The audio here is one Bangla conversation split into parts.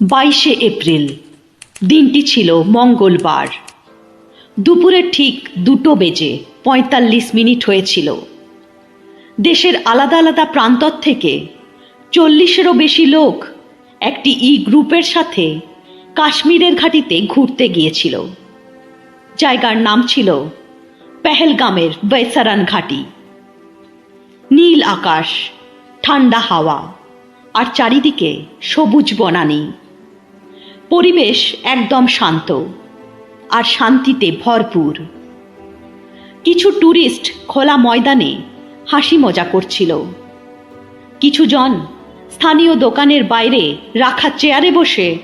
বাইশে এপ্রিল। দিনটি ছিল মঙ্গলবার। দুপুরে ঠিক দুটো বেজে পঁয়তাল্লিশ মিনিট হয়েছিল। দেশের আলাদা আলাদা প্রান্তর থেকে চল্লিশেরও বেশি লোক একটি ই গ্রুপের সাথে কাশ্মীরের ঘাটিতে ঘুরতে গিয়েছিল। জায়গার নাম ছিল পেহেলগামের বৈসারান ঘাটি। নীল আকাশ, ঠান্ডা হাওয়া, আর চারিদিকে সবুজ বনানী। পরিবেশ একদম শান্ত আর শান্তিতে ভরপুর। কিছু ট্যুরিস্ট খোলা ময়দানে হাসি মজা করছিল। কিছু জন স্থানীয় দোকানের বাইরে রাখা চেয়ারে বসে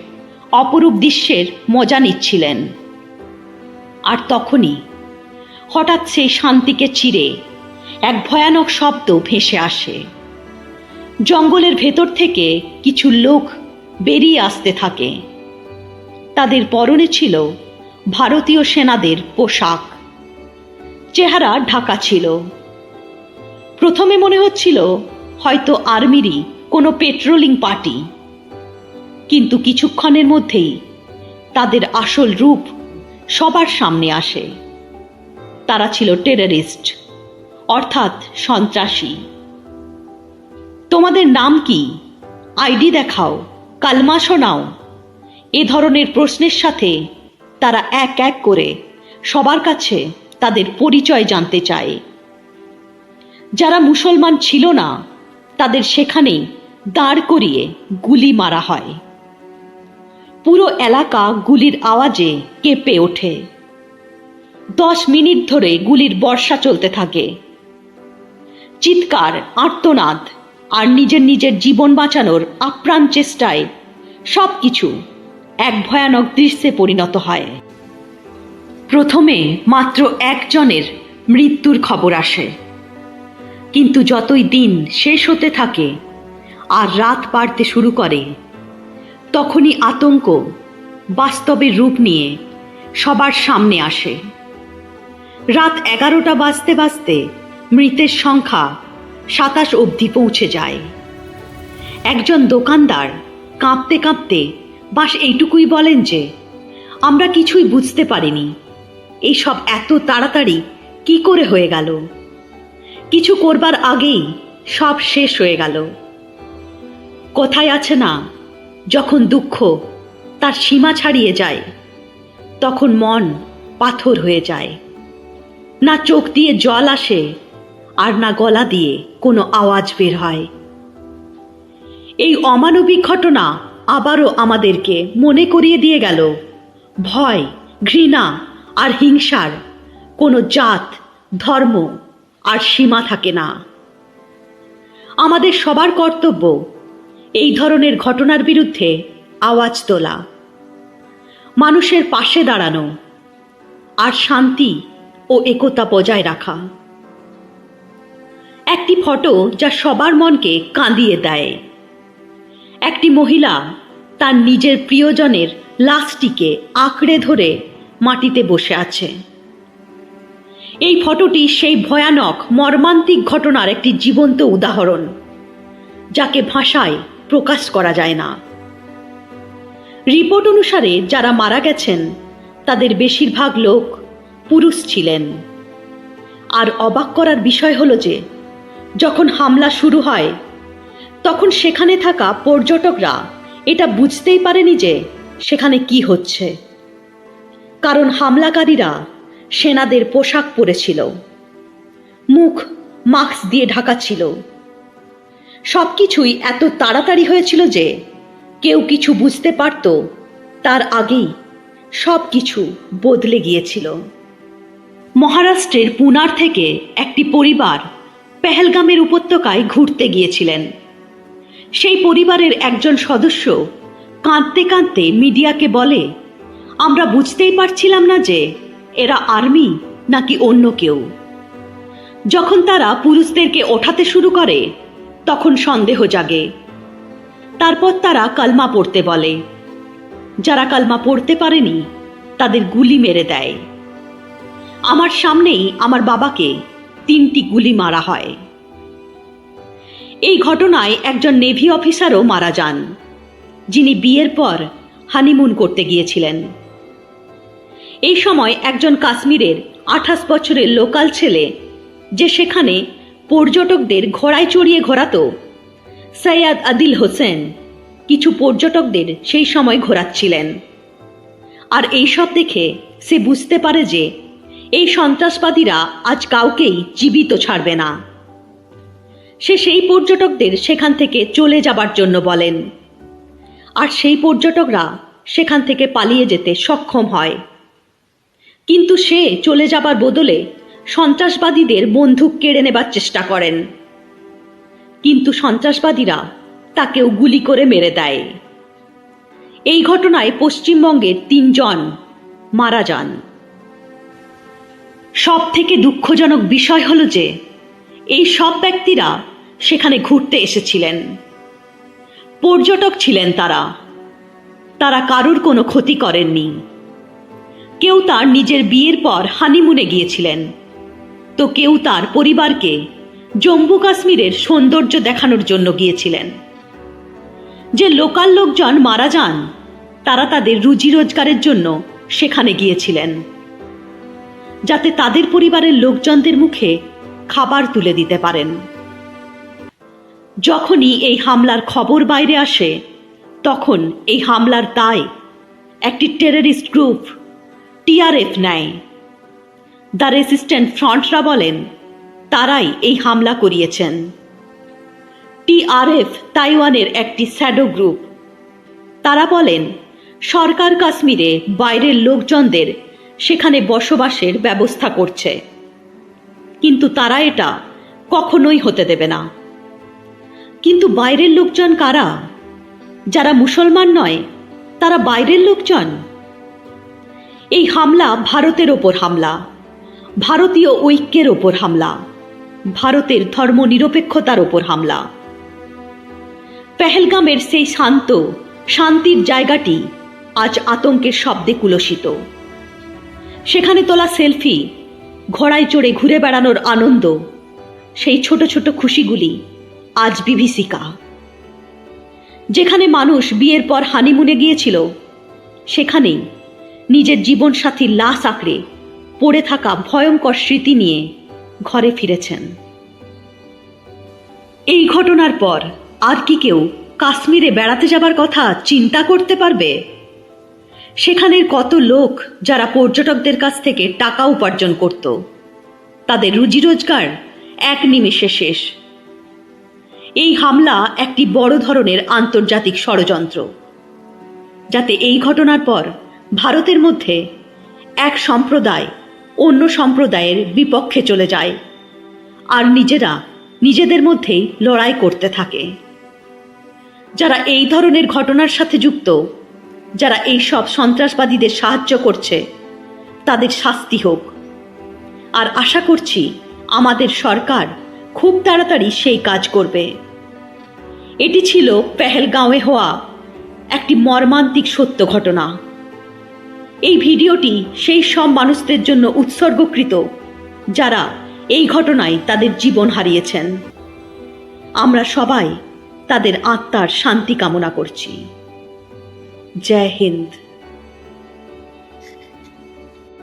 অপরূপ দৃশ্যের মজা নিচ্ছিলেন। আর তখনই হঠাৎ সেই শান্তিকে চিরে এক ভয়ানক শব্দ ভেসে আসে। জঙ্গলের ভেতর থেকে কিছু লোক বেরিয়ে আসতে থাকে। তাদের পরনে ছিল ভারতীয় সেনাদের পোশাক। চেহারা ঢাকা ছিল। প্রথমে মনে হচ্ছিল হয়তো আর্মিরই কোনো পেট্রোলিং পার্টি। কিন্তু কিছুক্ষণের মধ্যেই তাদের আসল রূপ সবার সামনে আসে। তারা ছিল টেররিস্ট, অর্থাৎ সন্ত্রাসী। তোমাদের নাম কি? আইডি দেখাও কালমা শোনাও এ ধরনের প্রশ্নের সাথে তারা এক এক করে সবার কাছে তাদের পরিচয় জানতে চায়। যারা মুসলমান ছিল না, তাদের সেখানেই দাঁড় করিয়ে গুলি মারা হয়। পুরো এলাকা গুলির আওয়াজে কেঁপে ওঠে। দশ মিনিট ধরে গুলির বর্ষা চলতে থাকে। চিৎকার, আর্তনাদ আর নিজের নিজের জীবন বাঁচানোর আপ্রাণ চেষ্টায় সব কিছু এক ভয়ানক দৃশ্যে পরিণত হয়। প্রথমে মাত্র একজনের মৃত্যুর খবর আসে। কিন্তু যতই দিন শেষ হতে থাকে আর রাত বাড়তে শুরু করে, তখনই আতঙ্ক বাস্তবের রূপ নিয়ে সবার সামনে আসে। রাত এগারোটা বাজতে বাজতে মৃতের সংখ্যা সাতাশ অবধি পৌঁছে যায়। একজন দোকানদার কাঁপতে কাঁপতে বাস এইটুকুই বলেন যে, আমরা কিছুই বুঝতে পারিনি। এইসব এত তাড়াতাড়ি কি করে হয়ে গেল? কিছু করবার আগেই সব শেষ হয়ে গেল। কোথায় আছে না, যখন দুঃখ তার সীমা ছাড়িয়ে যায়, তখন মন পাথর হয়ে যায়। না চোখ দিয়ে জল আসে, আর না গলা দিয়ে কোনো আওয়াজ বের হয়। এই অমানবিক ঘটনা আবারও আমাদেরকে মনে করিয়ে দিয়ে গেল, ভয়, ঘৃণা আর হিংসার কোনো জাত, ধর্ম আর সীমা থাকে না। আমাদের সবার কর্তব্য এই ধরনের ঘটনার বিরুদ্ধে আওয়াজ তোলা, মানুষের পাশে দাঁড়ানো আর শান্তি ও একতা বজায় রাখা। একটি ফটো যা সবার মনকে কাঁদিয়ে দেয়। একটি মহিলা তার নিজের প্রিয়জনের লাশটিকে আঁকড়ে ধরে মাটিতে বসে আছে। এই ফটোটি সেই ভয়ানক, মর্মান্তিক ঘটনার একটি জীবন্ত উদাহরণ, যাকে ভাষায় প্রকাশ করা যায় না। রিপোর্ট অনুসারে যারা মারা গেছেন, তাদের বেশিরভাগ লোক পুরুষ ছিলেন। আর অবাক করার বিষয় হলো যে, যখন হামলা শুরু হয় তখন সেখানে থাকা পর্যটকরা এটা বুঝতেই পারেনি যে সেখানে কি হচ্ছে। কারণ হামলাকারীরা সেনাদের পোশাক পরেছিল। মুখ মাস্ক দিয়ে ঢাকা ছিল। সব কিছুই এত তাড়াতাড়ি হয়েছিল যে কেউ কিছু বুঝতে পারত তার আগেই সব কিছু বদলে গিয়েছিল। মহারাষ্ট্রের পুনার থেকে একটি পরিবার পেহেলগামের উপত্যকায় ঘুরতে গিয়েছিলেন। সেই পরিবারের একজন সদস্য কাঁদতে কাঁদতে মিডিয়াকে বলে, আমরা বুঝতেই পারছিলাম না যে এরা আর্মি নাকি অন্য কেউ। যখন তারা পুরুষদেরকে ওঠাতে শুরু করে, তখন সন্দেহ জাগে। তারপর তারা কালমা পড়তে বলে। যারা কালমা পড়তে পারেনি, তাদের গুলি মেরে দেয়। আমার সামনেই আমার বাবাকে তিনটি গুলি মারা হয়। এই ঘটনায় একজন নেভি অফিসারও মারা যান, যিনি বিয়ের পর হানিমুন করতে গিয়েছিলেন। এই সময় একজন কাশ্মীরের আঠাশ বছরের লোকাল ছেলে, যে সেখানে পর্যটকদের ঘোড়ায় চড়িয়ে ঘোরাতো, সৈয়দ আদিল হোসেন, কিছু পর্যটকদের সেই সময় ঘোরাচ্ছিলেন। আর এইসব দেখে সে বুঝতে পারে যে, এই সন্ত্রাসবাদীরা আজ কাউকেই জীবিত ছাড়বে না। সে সেই পর্যটকদের সেখান থেকে চলে যাবার জন্য বলেন। আর সেই পর্যটকরা সেখান থেকে পালিয়ে যেতে সক্ষম হয়। কিন্তু সে চলে যাবার বদলে সন্ত্রাসবাদীদের বন্দুক কেড়ে নেবার চেষ্টা করেন। কিন্তু সন্ত্রাসবাদীরা তাকেও গুলি করে মেরে দেয়। এই ঘটনায় পশ্চিমবঙ্গের তিনজন মারা যান। সব থেকে দুঃখজনক বিষয় হল যে, এই সব ব্যক্তিরা সেখানে ঘুরতে এসেছিলেন। পর্যটক ছিলেন তারা। তারা কারুর কোনো ক্ষতি করেননি। কেউ তার নিজের বিয়ের পর হানিমুনে গিয়েছিলেন। তো কেউ তার পরিবারকে জম্মু কাশ্মীরের সৌন্দর্য দেখানোর জন্য গিয়েছিলেন। যে লোকাল লোকজন মারা যান, তারা তাদের রুজি রোজগারের জন্য সেখানে গিয়েছিলেন। যাতে তাদের পরিবারের লোকজনদের মুখে খাবার তুলে দিতে পারেন। যখনই এই হামলার খবর বাইরে আসে, তখন এই হামলার দায় একটি টেররিস্ট গ্রুপ টিআরএফ নেয়। দ্য রেসিস্ট্যান্ট ফ্রন্টরা বলেন, তারাই এই হামলা করিয়েছেন। টিআরএফ তাইওয়ানের একটি স্যাডো গ্রুপ তারা বলেন, সরকার কাশ্মীরে বাইরের লোকজনদের সেখানে বসবাসের ব্যবস্থা করছে। কিন্তু তারা এটা কখনোই হতে দেবে না। কিন্তু বাইরের লোকজন কারা? যারা মুসলমান নয়, তারা বাইরের লোকজন? এই হামলা ভারতের ওপর হামলা, ভারতীয় ঐক্যের ওপর হামলা, ভারতের ধর্মনিরপেক্ষতার ওপর হামলা। পেহেলগামের সেই শান্ত, শান্তির জায়গাটি আজ আতঙ্কের শব্দে কুলসিত। সেখানে তোলা সেলফি, ঘোড়ায় চড়ে ঘুরে বেড়ানোর আনন্দ, সেই ছোট ছোট খুশিগুলি আজ বিভীষিকা যেখানে মানুষ বিয়ের পর হানিমুনে গিয়েছিল, সেখানেই নিজের জীবনসাথীর লাশ আঁকড়ে পড়ে থাকা ভয়ঙ্কর স্মৃতি নিয়ে ঘরে ফিরেছেন। এই ঘটনার পর আর কি কেউ কাশ্মীরে বেড়াতে যাবার কথা চিন্তা করতে পারবে? সেখানের কত লোক যারা পর্যটকদের কাছ থেকে টাকা উপার্জন করত, তাদের রুজি রোজগার এক নিমেষে শেষ। এই হামলা একটি বড় ধরনের আন্তর্জাতিক ষড়যন্ত্র। যাতে এই ঘটনার পর ভারতের মধ্যে এক সম্প্রদায় অন্য সম্প্রদায়ের বিপক্ষে চলে যায় আর নিজেরা নিজেদের মধ্যেই লড়াই করতে থাকে। যারা এই ধরনের ঘটনার সাথে যুক্ত, যারা এই সব সন্ত্রাসবাদীদের সাহায্য করছে, তাদের শাস্তি হোক। আর আশা করছি আমাদের সরকার খুব তাড়াতাড়ি সেই কাজ করবে। এটি ছিল পেহেলগাঁওয়ে হওয়া একটি মর্মান্তিক সত্য ঘটনা। এই ভিডিওটি সেই সব মানুষদের জন্য উৎসর্গকৃত, যারা এই ঘটনায় তাদের জীবন হারিয়েছেন। আমরা সবাই তাদের আত্মার শান্তি কামনা করছি। জয় হিন্দ।